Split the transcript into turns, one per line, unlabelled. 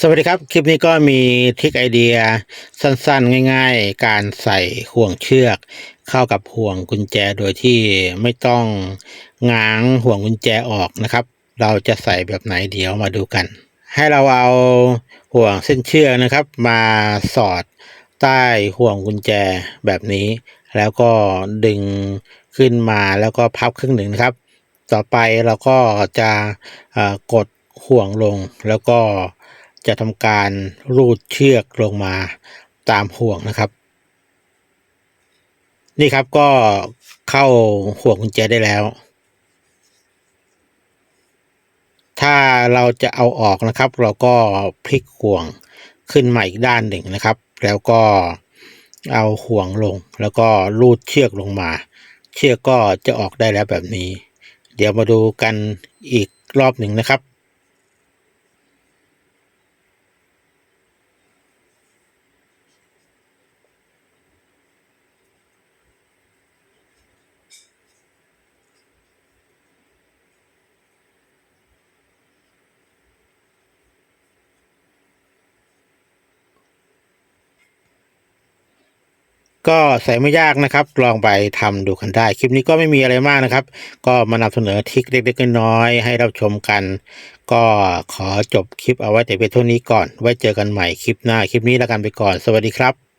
สวัสดีครับ คลิปนี้ก็มีทริคไอเดียสั้นๆ ง่าย ๆ การใส่ห่วงเชือก เข้ากับห่วงกุญแจโดยที่ไม่ต้องง้างห่วงกุญแจออกนะครับ เราจะใส่แบบไหนเดี๋ยวมาดูกัน ให้เราเอาห่วงเส้นเชือกนะครับ มาสอดใต้ห่วงกุญแจแบบนี้ แล้วก็ดึงขึ้นมาแล้วก็พับครึ่งหนึ่งนะครับ ต่อไปเราก็จะกดห่วงลงแล้วก็ จะทำการรูดเชือกลงมาตามห่วงนะครับ นี่ครับก็เข้าห่วงกุญแจได้แล้ว ถ้าเราจะเอาออกนะครับ เราก็พลิกห่วงขึ้นมาอีกด้านหนึ่งนะครับ แล้วก็เอาห่วงลง แล้วก็ลูดเชือกลงมา เชือกก็จะออกได้แล้วแบบนี้ เดี๋ยวมาดูกันอีกรอบหนึ่งนะครับ ก็ใส่ไม่ยากนะครับ ลองไปทำดูกันได้ คลิปนี้ก็ไม่มีอะไรมากนะครับ ก็มานำเสนอทริคเล็กๆน้อยๆให้รับชมกัน ก็ขอจบคลิปเอาไว้แต่เพียงเท่านี้ก่อน ไว้เจอกันใหม่คลิปหน้า คลิปนี้แล้วกันไปก่อน สวัสดีครับ